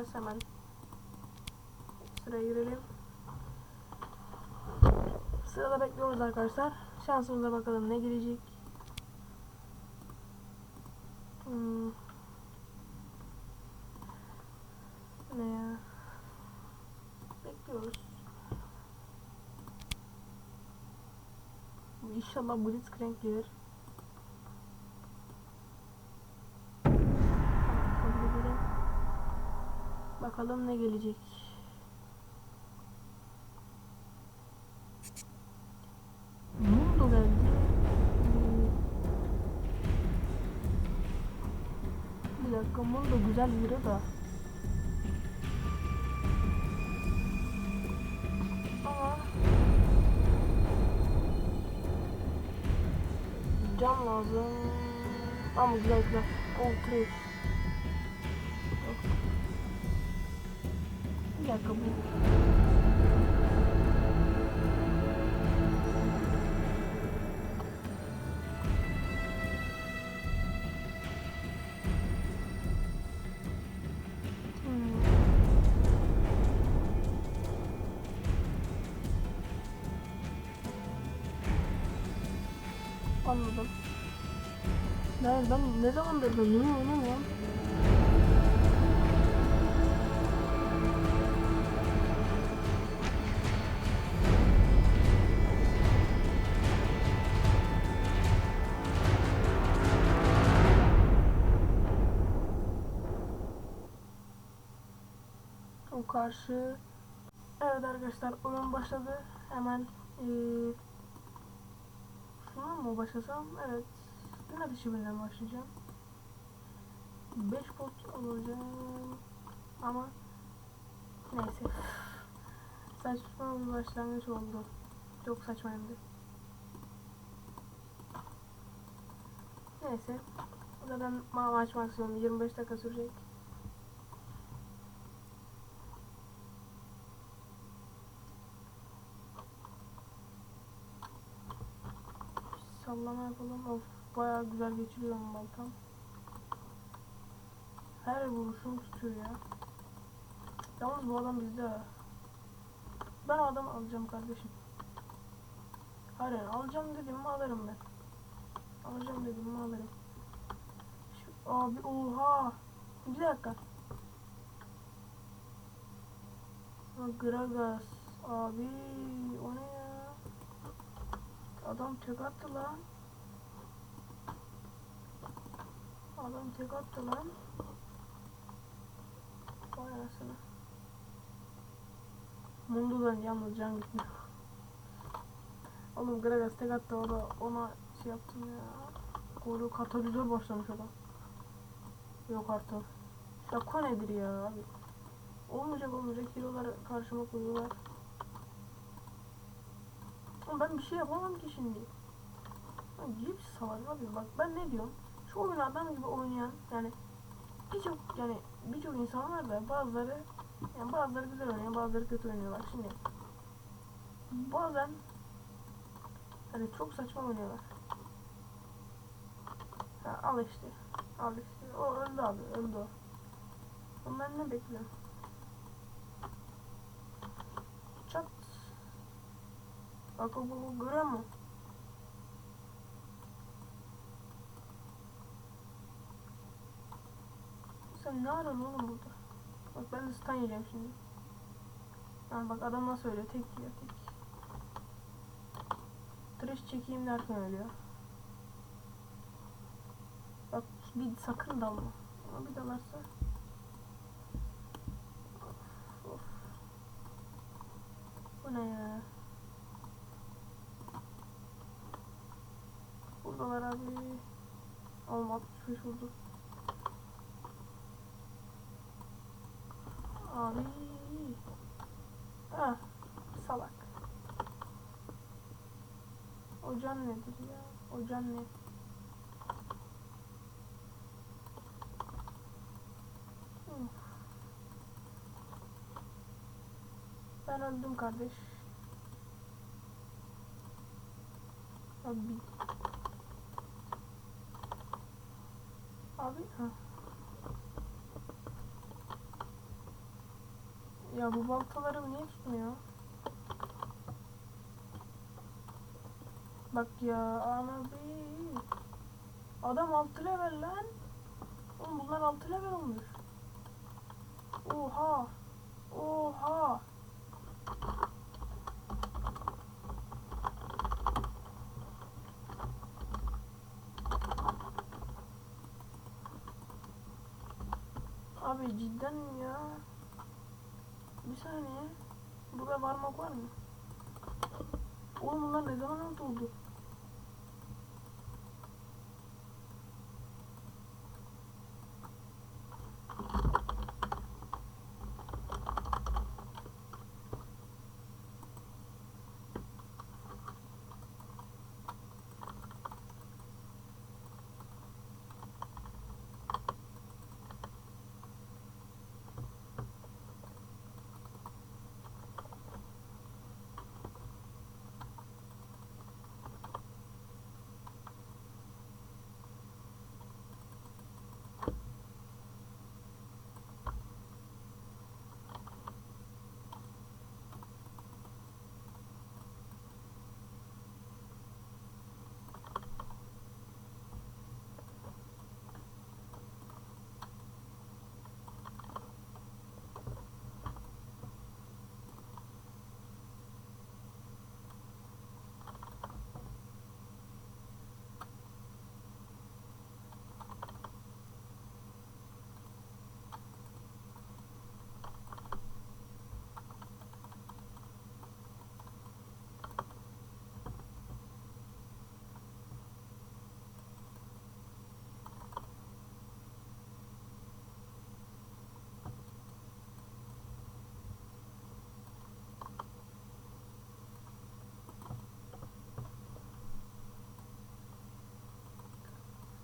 gireceğiz hemen. Sıraya girelim. Sırada bekliyoruz arkadaşlar. Şansımıza bakalım ne gelecek. Hmm. Ne ya? Bekliyoruz. İnşallah Blitzcrank gelir. Bakalım ne gelecek. Mundo geldi. Bir dakika Mundo güzel yürü da. Ama Cam lazım. Ama güzel güzel. Oh, Hmm. Anladım. Ben ne zamandır da niye oynamıyorum? Karşı Evet arkadaşlar oyun başladı. Hemen eee şuna mı başlasam? Evet. Gün ateşi birinden başlayacağım. 5 pot alacağım. Ama neyse. Saçma bir başlangıç oldu. Çok saçma hem de. Neyse. Zaten ma maç maksimum 25 dakika sürecek. Sallama yapalım. Of bayağı güzel geçiriyorum baltam. Her vuruşum tutuyor ya. Yalnız bu adam bizde ha. Ben o adamı alacağım kardeşim. Hayır alacağım dedim mi alırım ben. Alacağım dedim mi alırım. Şu, abi oha. Bir dakika. Gragas. Abi? Adam tek attı lan. Adam tek attı lan. Vay anasını. Mundo'dan yalnız can gitmiyor. Oğlum Gragas tek attı o da ona şey yaptım ya. Golü katalizör başlamış adam. Yok artık. Şaka nedir ya abi. Olmayacak olmayacak hero'ları karşıma koyuyorlar. Ben bir şey yapamam ki şimdi. Lan cips abi bak ben ne diyorum. Şu oyunu adam gibi oynayan yani birçok yani birçok insan var da bazıları yani bazıları güzel oynuyor bazıları kötü oynuyorlar şimdi. Bazen hani çok saçma oynuyorlar. Ha, al işte. Al işte. O öldü abi öldü o. Ondan ne bekliyorum? Çat. Bu görüyor musun? Sen ne arıyorsun oğlum burada? Bak ben de stun yiyeceğim şimdi. Ha bak adam nasıl ölüyor? Tek yiyor tek. Trash çekeyim derken ölüyor. Bak bir sakın dalma. Ama bir dalarsa. Bu ne ya? Abi. Oğlum 65 vurdu. Abi. Ah, salak. O can nedir ya? O can ne? Ben öldüm kardeş. Abi. Abi ha. Ya bu baltalarım niye tutmuyor? Bak ya abi. Adam 6 level lan. Oğlum bunlar 6 level olmuş. Oha. Oha. Abi cidden mi ya? Bir saniye. Burada varmak var mı? Oğlum bunlar ne zaman oldu?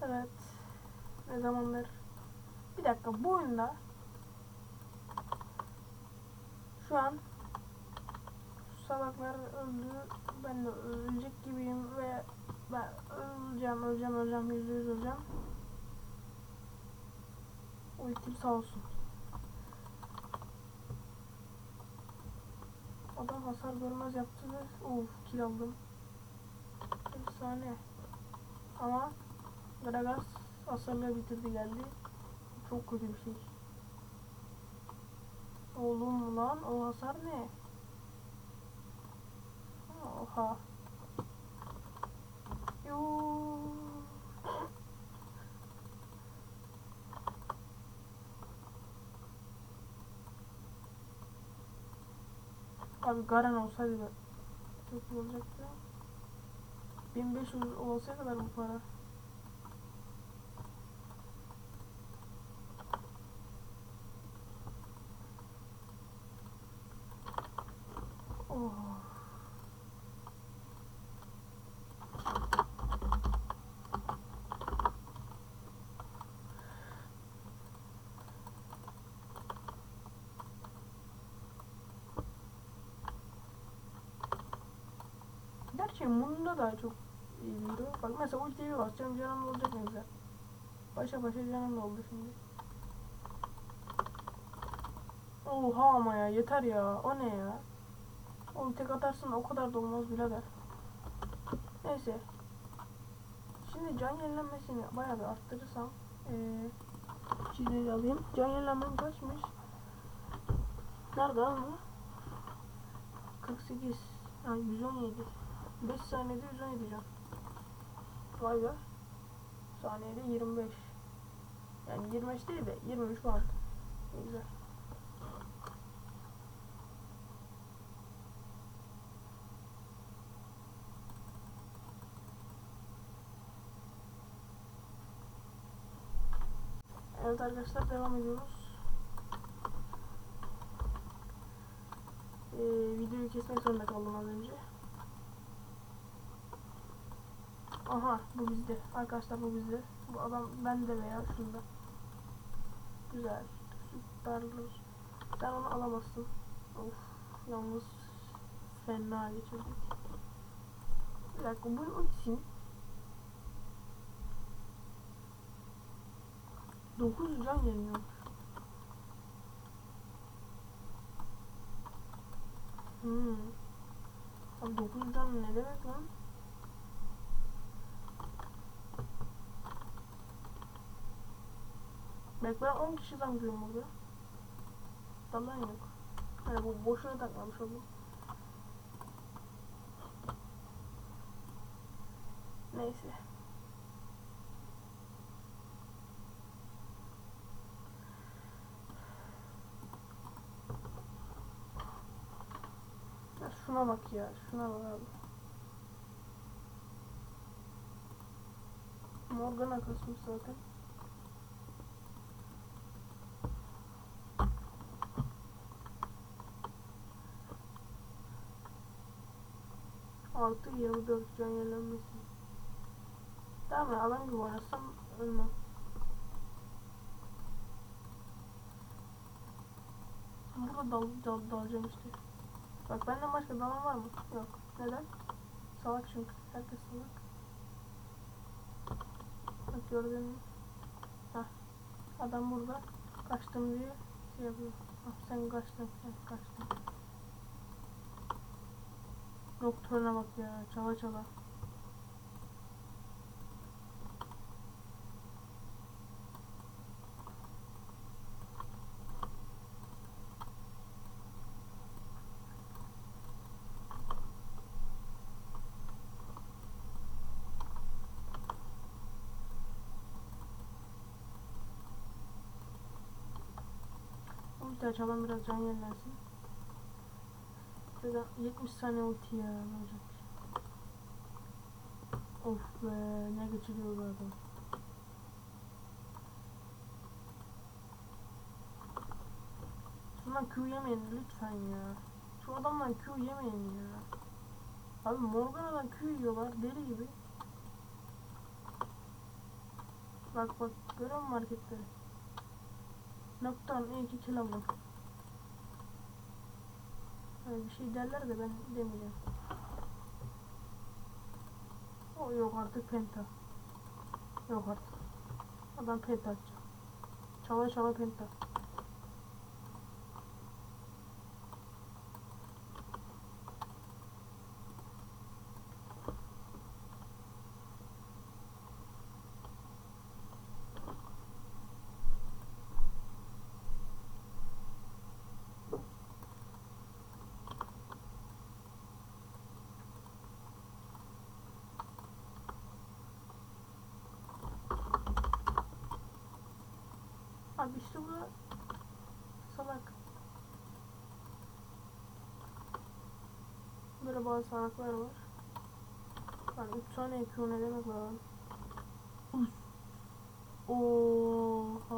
Evet. Ne zamanlar? Bir dakika bu oyunda şu an salaklar öldü. Ben de ölecek gibiyim ve ben öleceğim, öleceğim, öleceğim, yüzde yüz öleceğim. Ultim sağ olsun. Adam hasar görmez yaptı ve of kill aldım. Efsane. Ama Gragas hasarlığı bitirdi geldi. Çok kötü bir şey. Oğlum lan o hasar ne? Oha. Yoo. Abi Garen olsaydı da çok iyi olacaktı. 1500 olsa kadar bu para. Gerçi bunda da çok iyi hero. Bak mesela ultiyi basacağım canım olacak ne güzel. Başa başa canım oldu şimdi. Oha ama ya yeter ya. O ne ya? Oğlum tek atarsın da o kadar da olmaz birader. Neyse. Şimdi can yenilenmesini bayağı bir arttırırsam ee, çizgiyi alayım. Can yenilenmem kaçmış? Nerede ama? 48. Ha 117. 5 saniyede 117 can. Vay be. Saniyede 25. Yani 25 değil de 23 var. Güzel. Evet arkadaşlar devam ediyoruz. Ee, videoyu kesmek zorunda kaldım az önce. Aha bu bizde. Arkadaşlar bu bizde. Bu adam bende veya şunda. Güzel. Süperler. Sen onu alamazsın. Of yalnız fena geçirdik. Bir dakika bunun ultisini 9 gram yanıyor. Hmm. Abi 9 gram ne demek lan? Belki ben 10 kişi zamlıyorum burada. Dalan yok. Hani bu boşuna takmamış oldum. Neyse. Şuna bak ya, şuna bak abi. Morgana kasmış zaten. Yirmi dört can yerlenmesi. Tamam ya adam gibi oynasam ölmem. Burada dal, dal, dalacağım işte. Bak benden başka dalan var mı? Yok. Neden? Salak çünkü. Herkes salak. Bak gördün mü? Hah. Adam burada. Kaçtım diye şey yapıyor. Ah sen kaçtın. Sen kaçtın. Doktoruna bak ya. Çala çala. Ulti açalım biraz can yenilensin. Şurada 70 saniye ulti ya olacak? Of be ne geçiriyor bu adam. Şundan Q yemeyin lütfen ya. Şu adamdan Q yemeyin ya. Abi Morgana'dan Q yiyorlar deli gibi. Bak bak görüyor musun hareketleri? Noktan iyi ki aldım. Öyle bir şey derler de ben demeyeceğim. O yok artık penta. Yok artık. Adam penta atacak. Çala çala penta. Abi işte bu salak. Böyle bazı salaklar var. Lan 3 saniye Q ne demek lan? Oha.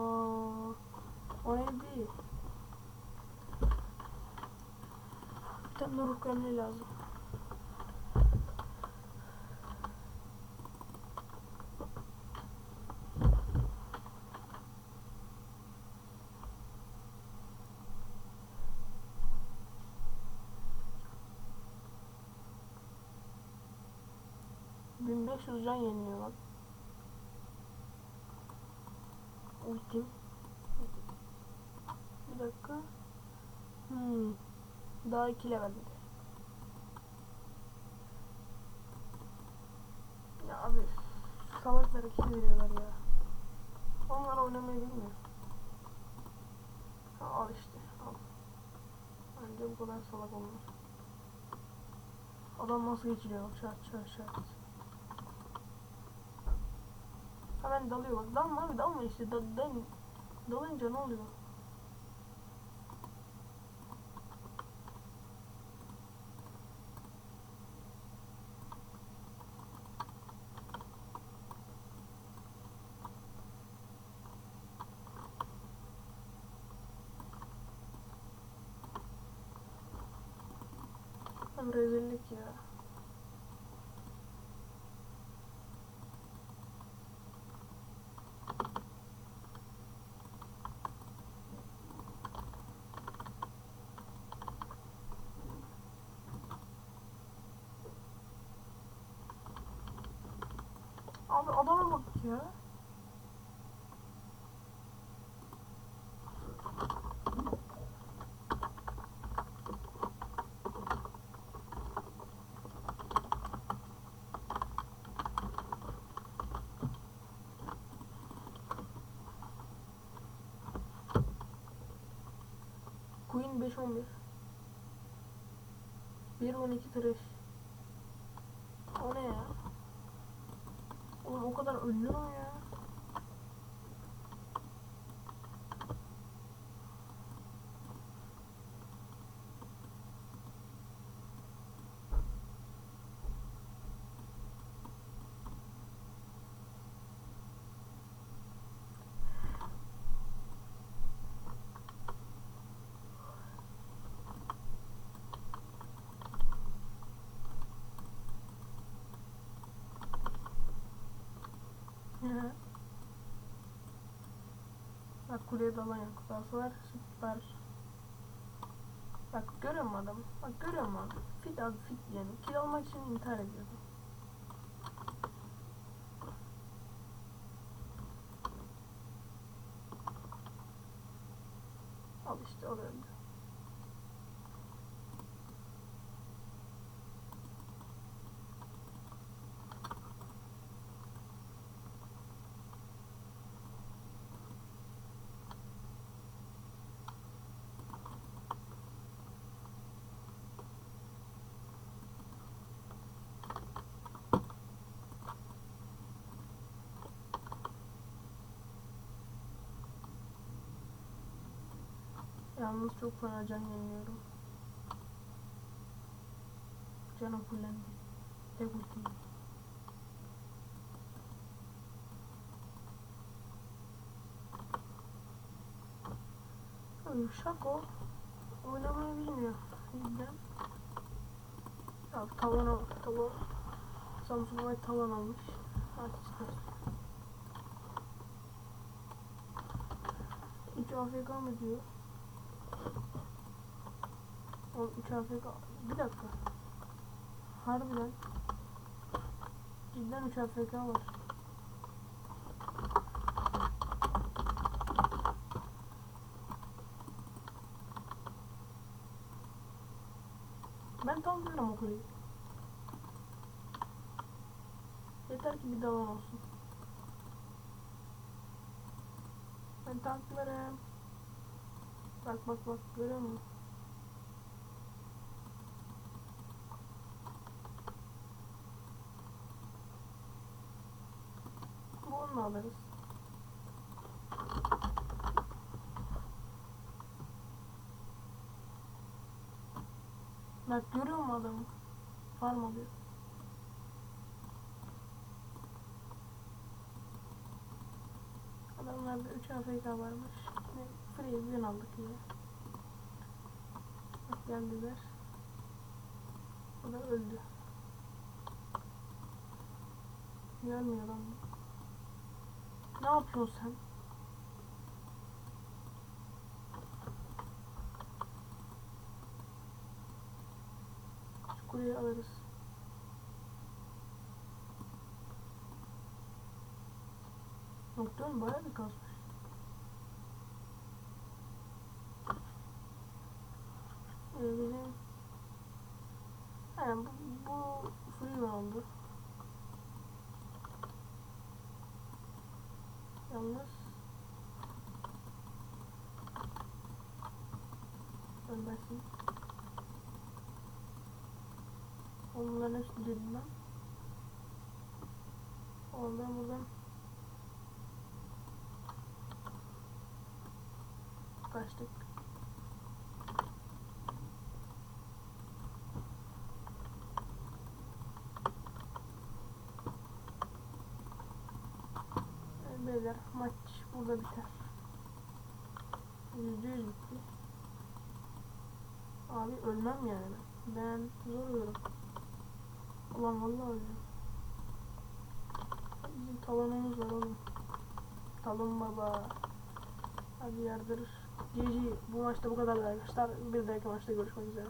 O neydi? Bir tane ruh gömleği lazım. Can yeniliyor bak. Ultim. Bir dakika. Hmm. Daha iki level. Ya abi salaklara kill veriyorlar ya. Onlar oynamayı bilmiyor. Ha, al işte al. Bence bu kadar salak olmaz. Adam nasıl geçiriyor bak şart şart Hemen dalıyor bak. Dalma abi dalma işte. Da, dal, dalınca ne oluyor? Rezillik ya. ya? Queen 5-11 1-12 trash Oğlum Bak kuleye dalan yakutası var. Süper. Bak görüyor musun adamı? Bak görüyor musun abi? Fit abi fit yani. Kil almak için intihar ediyordu. Al işte o da öldü. Yalnız çok fena can yeniliyorum. Canım fullendi. Tek ultim. Şako oynamayı bilmiyor. Bizden. Ya tavan tavan Samsung White tavan almış. Aç işte. 3 AFK mı diyor? Oğlum 3 AFK bir dakika. Harbiden. Cidden 3 AFK var. Ben tam bilirim o kuleyi. Yeter ki bir dalan olsun. Ben tanklarım. Bak bak bak görüyor musun? Alırız. Bak görüyor musun adamı? Farm alıyor. Adamlarda 3 AFK varmış. Ne free win aldık yine. Bak geldiler. O da öldü. Gelmiyor lan. Ne yapıyorsun sen? Şu kuleyi alırız. Noktanın bayağı bir kasmış. Ee, bizim Aynen bu, bu free oldu. Yalnız Ölmesin. Onların hepsini dedim ben. Ondan buradan kaçtık. Evet, Beyler maç burada biter. Yüzde yüz bitti. Abi ölmem yani ben. Zor ölürüm. Ulan vallahi öleceğim. Bizim talonumuz var oğlum. Talon baba. Hadi yardırır. GG bu maçta bu kadar arkadaşlar. Bir dahaki maçta görüşmek üzere.